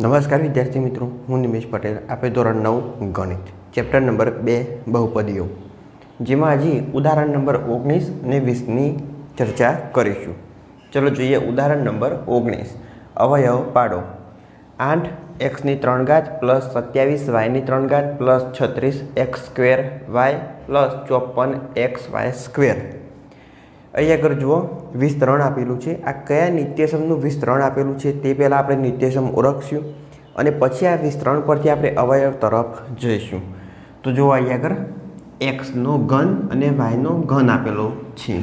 નમસ્કાર વિદ્યાર્થી મિત્રો, હું નિમેશ પટેલ, આપે ધોરણ નવ, ગણિત, ચેપ્ટર નંબર બે, બહુપદીઓ. જેમાં હજી ઉદાહરણ નંબર ઓગણીસ અને વીસની ચર્ચા કરીશું. ચલો જોઈએ ઉદાહરણ નંબર ઓગણીસ. અવયવ પાડો. આઠ એક્સની ત્રણ ઘાત પ્લસ સત્યાવીસ વાયની ત્રણ ઘાત પ્લસ છત્રીસ એક્સ સ્ક્વેર વાય પ્લસ ચોપન એક્સ વાય સ્ક્વેર. અહીં આગળ જુઓ, વિસ્તરણ આપેલું છે. આ કયા નિત્યસમનું વિસ્તરણ આપેલું છે તે પહેલાં આપણે નિત્યસમ ઓળખશું અને પછી આ વિસ્તરણ પરથી આપણે અવયવ તરફ જઈશું. તો જુઓ અહીં આગળ એક્સનો ઘન અને વાયનો ઘન આપેલો છે.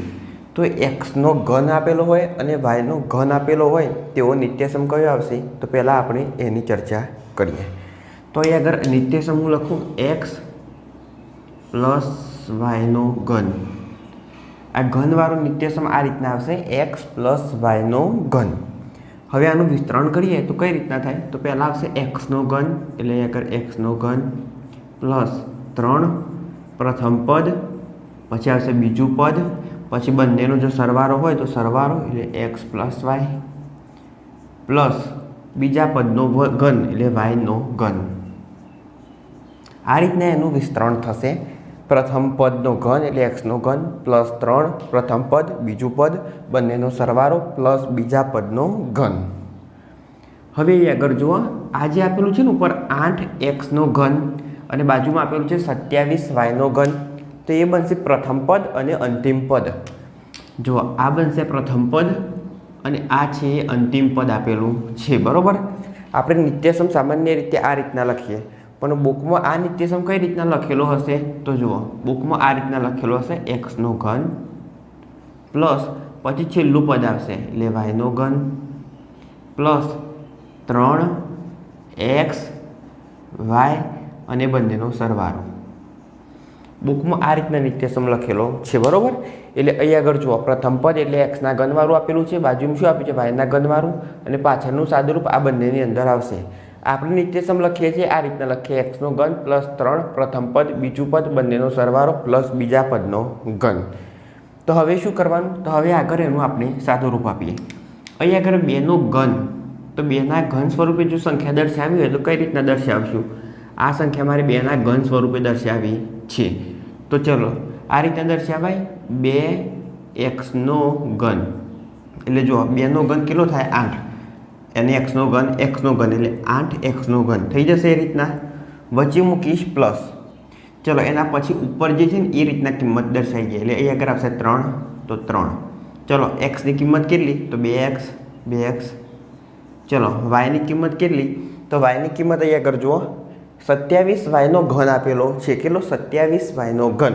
તો એક્સનો ઘન આપેલો હોય અને વાયનો ઘન આપેલો હોય તેવો નિત્યસમ કયો આવશે? તો પહેલાં આપણે એની ચર્ચા કરીએ. તો અહીં આગળ નિત્યસમ હું લખું એક્સ પ્લસ વાયનો ઘન. આ ઘનવાળું નિત્યસમ આ રીતના આવશે. એક્સ પ્લસ વાયનો ઘન. હવે આનું વિસ્તરણ કરીએ તો કઈ રીતના થાય? તો પહેલાં આવશે એક્સનો ઘન, એટલે આગળ એક્સનો ઘન પ્લસ ત્રણ પ્રથમ પદ, પછી આવશે બીજું પદ, પછી બંનેનો જો સરવારો હોય તો સરવારો એટલે એક્સ પ્લસ વાય પ્લસ બીજા પદનો ઘન, એટલે વાયનો ઘન. આ રીતના એનું વિસ્તરણ થશે. પ્રથમ પદનો ઘન એટલે એક્સનો ઘન પ્લસ ત્રણ પ્રથમ પદ, બીજું પદ, બંનેનો સરવાળો પ્લસ બીજા પદનો ઘન. હવે એ આગળ જુઓ. આ જે આપેલું છે ને ઉપર આઠ એક્સનો ઘન અને બાજુમાં આપેલું છે સત્યાવીસ વાયનો ઘન. તો એ બનશે પ્રથમ પદ અને અંતિમ પદ. જુઓ આ બનશે પ્રથમ પદ અને આ છે અંતિમ પદ આપેલું છે. બરાબર? આપણે નિત્યસમ સામાન્ય રીતે આ રીતના લખીએ. પણ બુકમાં આ નિત્યસમ કઈ રીતના લખેલો હશે? તો જુઓ બુકમાં આ રીતના લખેલો હશે એક્સનો ઘન પ્લસ પછી છેલ્લું પદ આવશે, એટલે વાયનો ઘન પ્લસ ત્રણ એક્સ વાય અને બંનેનો સરવાળો. બુકમાં આ રીતના નિત્યસમ લખેલો છે, બરોબર? એટલે અહીં આગળ જુઓ, પ્રથમ પદ એટલે એક્સના ઘનવાળું આપેલું છે, બાજુમાં શું આપ્યું છે? વાયના ઘનવાળું અને પાછળનું સાદુરૂપ આ બંનેની અંદર આવશે. આપણે નિત્યસમ લખીએ છીએ, આ રીતના લખીએ એક્સનો ઘન પ્લસ ત્રણ, પ્રથમ પદ, બીજું પદ, બંનેનો સરવાળો પ્લસ બીજા પદનો ઘન. તો હવે શું કરવાનું? તો હવે આગળ એનું આપણે સાદું રૂપ આપીએ. અહીં આગળ બેનો ઘન. તો બેના ઘન સ્વરૂપે જો સંખ્યા દર્શાવી હોય તો કઈ રીતના દર્શાવશું? આ સંખ્યા મારે બેના ઘન સ્વરૂપે દર્શાવી છે. તો ચલો, આ રીતના દર્શાવાય બે એક્સનો ઘન. એટલે જો બેનો ઘન કેટલો થાય? આઠ. અને એક્સનો ઘન એક્સનો ઘન એટલે આઠ એક્સનો ઘન. થઈ જશે એ રીતના. વચ્ચે મૂકીશ પ્લસ. ચલો, એના પછી ઉપર જે છે ને, એ રીતના કિંમત દર્શાઈ જાય. એટલે અહીંયા આગળ આવશે ત્રણ, તો ત્રણ. ચલો એક્સની કિંમત કેટલી? તો બે એક્સ બે એક્સ ચલો વાયની કિંમત કેટલી? તો વાયની કિંમત અહીં આગળ જુઓ. સત્યાવીસ વાયનો ઘન આપેલો છે. કેટલો? સત્યાવીસ વાયનો ઘન.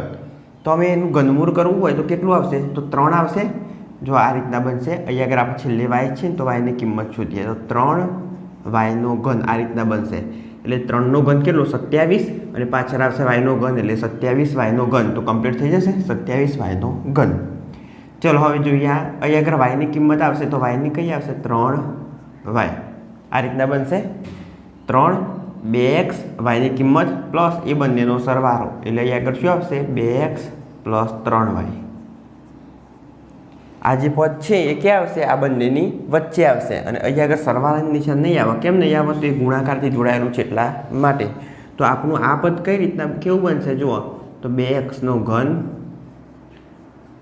તો અમે એનું ઘનમૂળ કરવું હોય તો કેટલું આવશે? તો ત્રણ આવશે. જો આ રીતના બનશે, અહીં આગળ આપણે છેલ્લે વાય છે ને, તો વાયની કિંમત શોધીએ. તો ત્રણ વાયનો ઘન આ રીતના બનશે. એટલે ત્રણનો ઘન કેટલો? સત્યાવીસ. અને પાછળ આવશે વાયનો ઘન, એટલે સત્યાવીસ વાયનો ઘન. તો કમ્પ્લીટ થઈ જશે સત્યાવીસ વાયનો ઘન. ચલો, હવે જોઈએ આ. અહીં આગળ વાયની કિંમત આવશે, તો વાયની કઈ આવશે? ત્રણ વાય. આ રીતના બનશે. ત્રણ બે એક્સ વાયની કિંમત પ્લસ એ બંનેનો સરવાળો. એટલે અહીંયા આગળ શું આવશે? બે એક્સ પ્લસ ત્રણ વાય. આ જે પદ છે એ ક્યાં આવશે? આ બંનેની વચ્ચે આવશે. અને અહીંયા આગળ સરવાળાની નિશાન નહીં આવે. કેમ નહીં આવે? તો એ ગુણાકારથી જોડાયેલું છે એટલા માટે. તો આપણું આ પદ કઈ રીતના કેવું બનશે? જુઓ. તો બે એક્સનો ઘન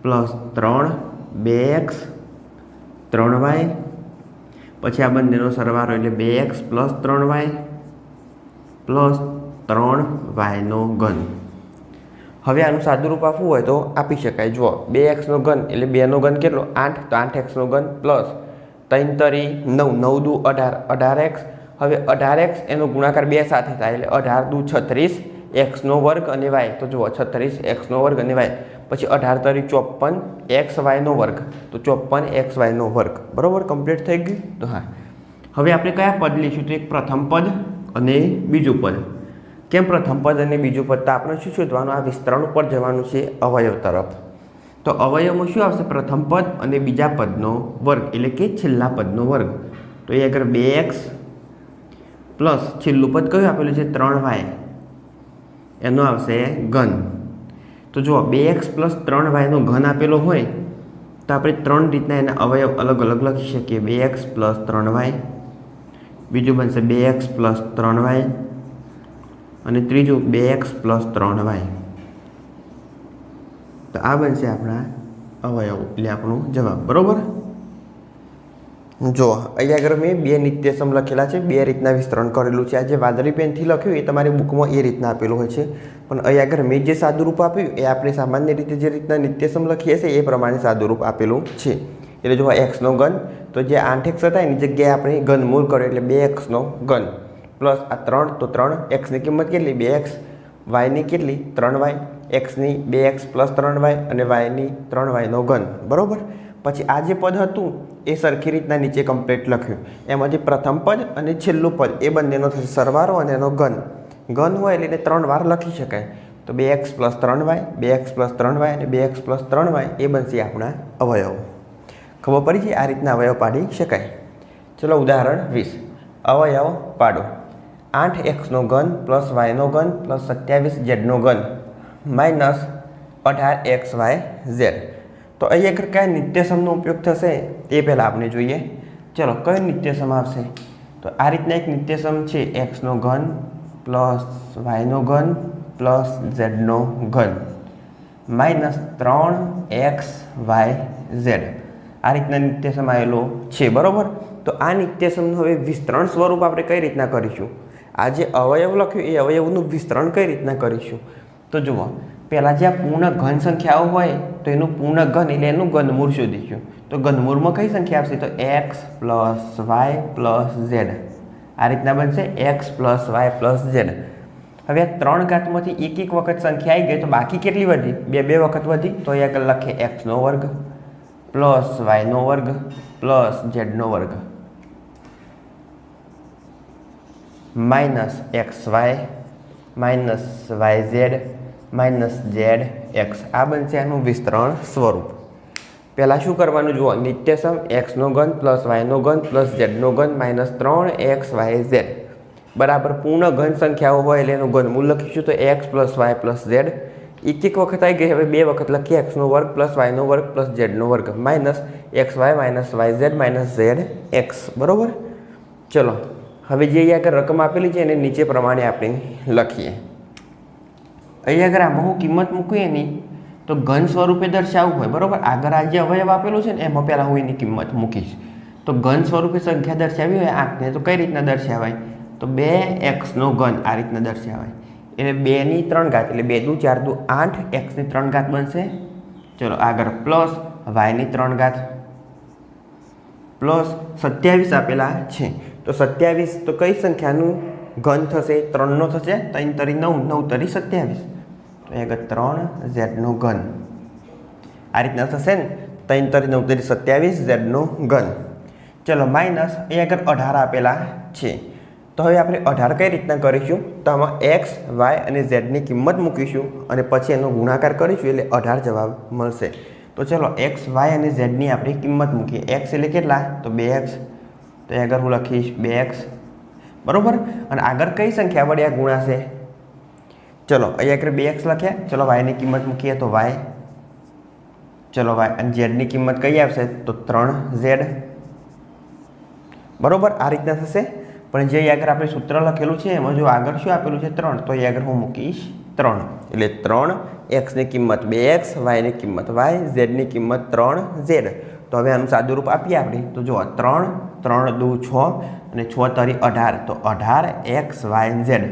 પ્લસ ત્રણ, બે એક્સ, ત્રણ વાય. પછી આ બંનેનો સરવાળો એટલે બે એક્સ પ્લસ ત્રણ વાય પ્લસ ત્રણ વાયનો ઘન. હવે આનું સાદુરૂપ આપવું હોય તો આપી શકાય. જુઓ, બે એક્સનો ઘન એટલે બેનો ઘન કેટલો? આઠ. તો આઠ એક્સનો ઘન પ્લસ ત્રણ તરી નવ. નવ દુ અઢાર. અઢાર એક્સ હવે અઢાર એક્સ એનો ગુણાકાર બે સાથે થાય એટલે અઢાર દુ છત્રીસ એક્સનો વર્ગ અને વાય તો જુઓ, છત્રીસ એક્સનો વર્ગ અને વાય પછી અઢાર તરી ચોપન એક્સ વાયનો વર્ગ. તો ચોપન એક્સ વાયનો વર્ગ. બરાબર? કમ્પ્લીટ થઈ ગયું? તો હા. હવે આપણે કયા પદ લઈશું તો એક પ્રથમ પદ અને બીજું પદ. કેમ પ્રથમ પદ અને બીજું પદ? તો આપણે શું શોધવાનું? આ વિસ્તરણ ઉપર જવાનું છે અવયવ તરફ. તો અવયવમાં શું આવશે? પ્રથમ પદ અને બીજા પદનો વર્ગ, એટલે કે છેલ્લા પદનો વર્ગ. તો એ આગળ બે એક્સ પ્લસ છેલ્લું પદ કયું આપેલું છે? ત્રણ વાય. એનો આવશે ઘન. તો જુઓ, બે એક્સ પ્લસ ત્રણ વાયનો ઘન આપેલો હોય, તો આપણે ત્રણ રીતના એના અવયવ અલગ અલગ લખી શકીએ. બે એક્સ પ્લસ ત્રણ વાય. બીજું બનશે બે એક્સ પ્લસ ત્રણ વાય. અને ત્રીજું બે એક્સ પ્લસ ત્રણ વાય. તો આ બનશે આપણા અવયવ, એટલે આપણું જવાબ, બરોબર? જો, અહીંયા આગળ મેં બે નિત્યસમ લખેલા છે, બે રીતના વિસ્તરણ કરેલું છે. આ જે વાદળી પેનથી લખ્યું, એ તમારી બુકમાં એ રીતના આપેલું હોય છે. પણ અહીંયા આગળ મેં જે સાદુરૂપ આપ્યું, એ આપણે સામાન્ય રીતે જે રીતના નિત્યસમ લખીએ છીએ, એ પ્રમાણે સાદુરૂપ આપેલું છે. એટલે જો એક્સનો ઘન, તો જે આઠ એક્સ હતા, એની જગ્યાએ આપણે ઘનમૂળ કર્યો, એટલે બે એક્સનો ઘન. પ્લસ આ ત્રણ, તો ત્રણ એક્સની કિંમત કેટલી? બે એક્સ વાયની કેટલી? ત્રણ વાય એક્સની બે એક્સ પ્લસ ત્રણ વાય અને વાયની ત્રણ વાયનો ઘન. બરાબર? પછી આ જે પદ હતું, એ સરખી રીતના નીચે કમ્પ્લીટ લખ્યું. એમાંથી પ્રથમ પદ અને છેલ્લું પદ, એ બંનેનો થશે સરવારો અને એનો ઘન. ઘન હોય એટલે એને ત્રણ વાર લખી શકાય. તો બે એક્સ પ્લસ ત્રણ વાય બે એક્સ પ્લસ ત્રણ વાય અને બે એક્સ પ્લસ ત્રણ વાય એ બનશે આપણા અવયવ. ખબર પડી છે? આ રીતના અવયવ પાડી શકાય. ચલો ઉદાહરણ વીસ. અવયવ પાડો. આઠ એક્સનો ઘન પ્લસ વાયનો ઘન પ્લસ સત્યાવીસ ઝેડનો ઘન માઇનસ અઢાર એક્સ વાય ઝેડ. તો અહીં આગળ કયા નિત્યસમનો ઉપયોગ થશે એ પહેલાં આપણે જોઈએ. ચલો, કયો નિત્યસમ આવશે? તો આ રીતના એક નિત્યસમ છે, એક્સનો ઘન પ્લસ વાયનો ઘન પ્લસ ઝેડનો ઘન. માઇનસ ત્રણ એક્સ વાય ઝેડ. આ રીતના નિત્યસમ આવેલો છે, બરાબર? તો આ નિત્યસમનું હવે વિસ્તરણ સ્વરૂપ આપણે કઈ રીતના કરીશું? આ જે અવયવ લખ્યું, એ અવયવનું વિસ્તરણ કઈ રીતના કરીશું? તો જુઓ, પહેલાં જે આ પૂર્ણ ઘન સંખ્યાઓ હોય, તો એનું પૂર્ણ ઘન એટલે એનું ઘનમૂળ શોધીશું તો ઘનમૂળમાં કઈ સંખ્યા આવશે? તો X plus Y plus Z આ રીતના બનશે X plus Y plus Z હવે આ ત્રણ ઘાતમાંથી એક એક વખત સંખ્યા આવી ગઈ, તો બાકી કેટલી વધી? બે બે વખત વધી, તો અહીંયા લખે એક્સનો વર્ગ પ્લસ વાયનો વર્ગ પ્લસ ઝેડનો વર્ગ. Minus X Y minus Y Z minus Z X આ બનશે આનું વિસ્તરણ સ્વરૂપ. પહેલાં શું કરવાનું? જુઓ, નિત્યસમ એક્સનો ઘન પ્લસ વાયનો ઘન પ્લસ ઝેડનો ઘન માઇનસ ત્રણ એક્સ વાય ઝેડ બરાબર, પૂર્ણ ઘન સંખ્યાઓ હોય એટલે એનું ઘનમૂળ લખીશું તો X plus Y plus Z એક એક વખત આવી ગઈ, હવે બે વખત લખીએ. એક્સનો વર્ગ પ્લસ વાયનો વર્ગ પ્લસ ઝેડનો વર્ગ. Minus X Y minus Y Z minus Z X બરાબર? ચલો. હવે જે અહીંયા આગળ રકમ આપેલી છે એને નીચે પ્રમાણે આપણે લખીએ. અહીંયા આગળ આમાં હું કિંમત મૂકું એની તો ઘન સ્વરૂપે દર્શાવવું હોય, બરાબર? આગળ આ જે અવયવ આપેલું છે ને, એમાં પહેલાં હું એની કિંમત મૂકીશ. તો ઘન સ્વરૂપે સંખ્યા દર્શાવી હોય આંખને તો કઈ રીતના દર્શાવાય? તો બે એક્સનો ઘન આ રીતના દર્શાવાય. એટલે બેની ત્રણ ઘાત, એટલે બે દુ ચાર દુ આઠ એક્સની ત્રણ ઘાત બનશે. ચલો, આગળ પ્લસ વાયની ત્રણ ઘાત. પ્લસ સત્યાવીસ આપેલા છે. તો સત્યાવીસ તો કઈ સંખ્યાનું ઘન થશે? ત્રણનો થશે? ત્રણ તરી નવ. નવ તરી સત્યાવીસ. તો અહીં આગળ ત્રણ ઝેડનો ઘન. આ રીતના થશે ને? ત્રણ તરી નવ તરી સત્યાવીસ ઝેડનો ઘન. ચલો માઇનસ એ આગળ અઢાર આપેલા છે. તો હવે આપણે અઢાર કઈ રીતના કરીશું? તો આમાં એક્સ વાય અને ઝેડની કિંમત મૂકીશું અને પછી એનો ગુણાકાર કરીશું એટલે અઢાર જવાબ મળશે. તો ચલો એક્સ વાય અને ઝેડની આપણે કિંમત મૂકીએ. એક્સ એટલે કેટલા? તો બે એક્સ તો એ આગળ હું લખીશ બે એક્સ બરાબર? અને આગળ કઈ સંખ્યા વડે આ ગુણાશે? ચલો, અહીંયા આગળ બે એક્સ લખ્યા ચલો વાયની કિંમત મૂકીએ તો વાય ચલો વાય અને ઝેડની કિંમત કઈ આવશે? તો ત્રણ ઝેડ બરાબર? આ રીતના થશે. પણ જે આગળ આપણે સૂત્ર લખેલું છે, એમાં જો આગળ શું આપેલું છે ત્રણ, તો એ આગળ હું મૂકીશ ત્રણ. એટલે ત્રણ એક્સની કિંમત બે એક્સ વાયની કિંમત વાય ઝેડની કિંમત ત્રણ ઝેડ તો હવે આનું સાદું રૂપ આપીએ આપણે. તો જુઓ, ત્રણ ત્રણ, દુ, છ અને છ તરી અઢાર. તો અઢાર એક્સ, વાય ઝેડ.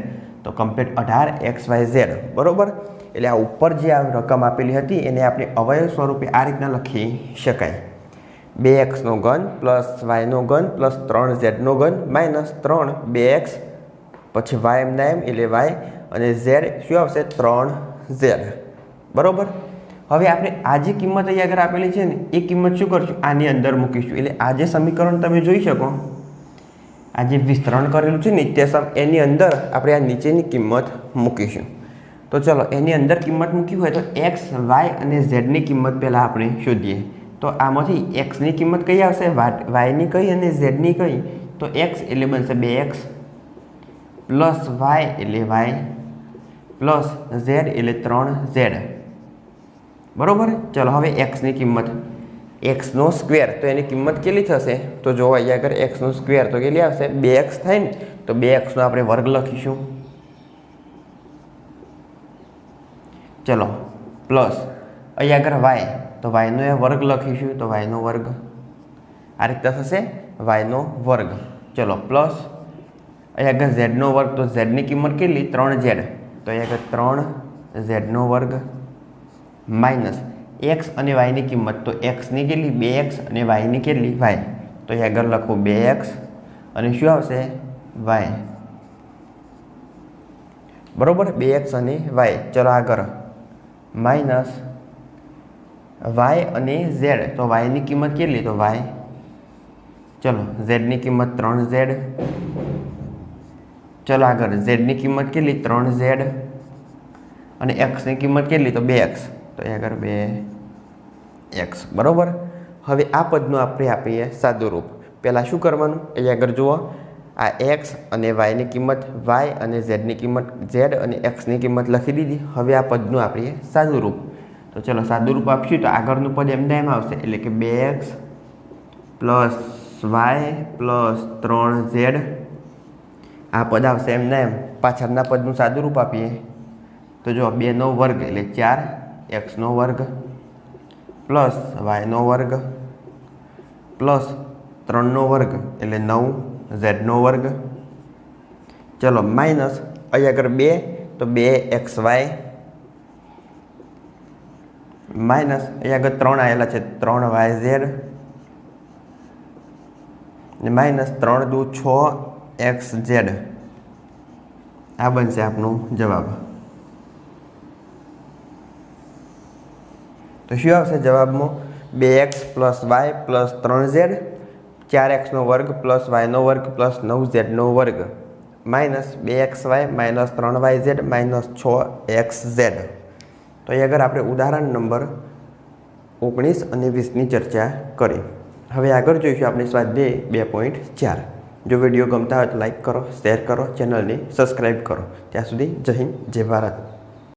તો કમ્પ્લીટ અઢાર એક્સ, વાય, ઝેડ. બરાબર? એટલે આ ઉપર જે આ રકમ આપેલી હતી, એને આપણે અવયવ સ્વરૂપે આ રીતના લખી શકાય. બે એક્સનો ઘન પ્લસ વાયનો ઘન પ્લસ ત્રણ ઝેડનો ઘન માઇનસ ત્રણ. બે એક્સ, પછી વાય એમના એમ એટલે વાય અને ઝેડ. શું આવશે? ત્રણ ઝેડ. બરાબર? હવે આપણે આ જે કિંમત અહીંયા આગળ આપેલી છે ને, એ કિંમત શું કરશું? આની અંદર મૂકીશું. એટલે આ જે સમીકરણ તમે જોઈ શકો, આ જે વિસ્તરણ કરેલું છે ને તે એની અંદર આપણે આ નીચેની કિંમત મૂકીશું. તો ચલો, એની અંદર કિંમત મૂકી હોય તો એક્સ, વાય અને ઝેડની કિંમત પહેલાં આપણે શોધીએ. તો આમાંથી એક્સની કિંમત કઈ આવશે? વાયની કઈ અને ઝેડની કઈ? તો એક્સ એટલે બનશે બે એક્સ, પ્લસ વાય એટલે વાય, પ્લસ ઝેડ એટલે ત્રણ ઝેડ. બરાબર? ચલો, હવે એક્સની કિંમત. એક્સનો સ્ક્વેર તો એની કિંમત કેટલી થશે? તો જો અહીંયા આગળ એક્સનો સ્ક્વેર તો કેટલી આવશે? બે એક્સ થાય ને, તો બે એક્સનો આપણે વર્ગ લખીશું. ચલો પ્લસ અહીંયા આગળ વાય તો વાયનો એ વર્ગ લખીશું, તો વાયનો વર્ગ આ રીતે થશે વાયનો વર્ગ. ચલો પ્લસ અહીંયા આગળ ઝેડનો વર્ગ, તો ઝેડની કિંમત કેટલી? ત્રણ ઝેડ તો અહીંયા આગળ ત્રણ ઝેડનો વર્ગ. માઇનસ એક્સ અને વાયની કિંમત. તો એક્સની કેટલી? બે એક્સ અને વાયની કેટલી? વાય. તો અહીં આગળ લખો બે એક્સ અને શું આવશે? વાય. બરાબર? બે એક્સ અને વાય. ચલો આગળ. માઇનસ વાય અને ઝેડ. તો વાયની કિંમત કેટલી? તો વાય. ચલો, ઝેડની કિંમત ત્રણ ઝેડ. ચલો આગળ. ઝેડની કિંમત કેટલી? ત્રણ ઝેડ. અને એક્સની કિંમત કેટલી? તો બે એક્સ. તો એ આગળ બે એક્સ બરાબર? હવે આ પદનું આપણે આપીએ સાદું રૂપ પહેલાં શું કરવાનું? એ આગળ જુઓ. આ એક્સ અને વાયની કિંમત વાય અને ઝેડની કિંમત ઝેડ અને એક્સની કિંમત લખી દીધી. હવે આ પદનું આપીએ સાદું રૂપ તો ચલો સાદું રૂપ આપશું તો આગળનું પદ એમને એમ આવશે. એટલે કે બે એક્સ પ્લસ વાય પ્લસ ત્રણ ઝેડ આ પદ આવશે એમને એમ પાછળના પદનું સાદું રૂપ આપીએ. તો જો બેનો વર્ગ એટલે ચાર. એક્સનો વર્ગ પ્લસ વાયનો વર્ગ પ્લસ ત્રણનો વર્ગ એટલે નવ ઝેડનો વર્ગ. ચલો માઇનસ અહીં આગળ બે, તો બે એક્સ વાય માઇનસ અહીં આગળ ત્રણ આવેલા છે, ત્રણ વાય ઝેડ માઇનસ ત્રણ દુ છ એક્સ ઝેડ આ બનશે આપનો જવાબ. તો શું આવશે જવાબમાં? બે એક્સ પ્લસ વાય પ્લસ ત્રણ ઝેડ, ચાર એક્સનો વર્ગ પ્લસ વાયનો વર્ગ પ્લસ નવ ઝેડનો વર્ગ. માઇનસ બે એક્સ વાય માઇનસ ત્રણ વાય ઝેડ માઇનસ છ એક્સ ઝેડ. તો અહીં આગળ આપણે ઉદાહરણ નંબર ઓગણીસ અને વીસની ચર્ચા કરી. હવે આગળ જોઈશું આપણે સ્વાધ્યાય બે પોઈન્ટ ચાર. જો વીડિયો ગમતા હોય તો લાઇક કરો, શેર કરો, ચેનલને સબસ્ક્રાઈબ કરો. ત્યાં સુધી જય હિન્દ, જય ભારત.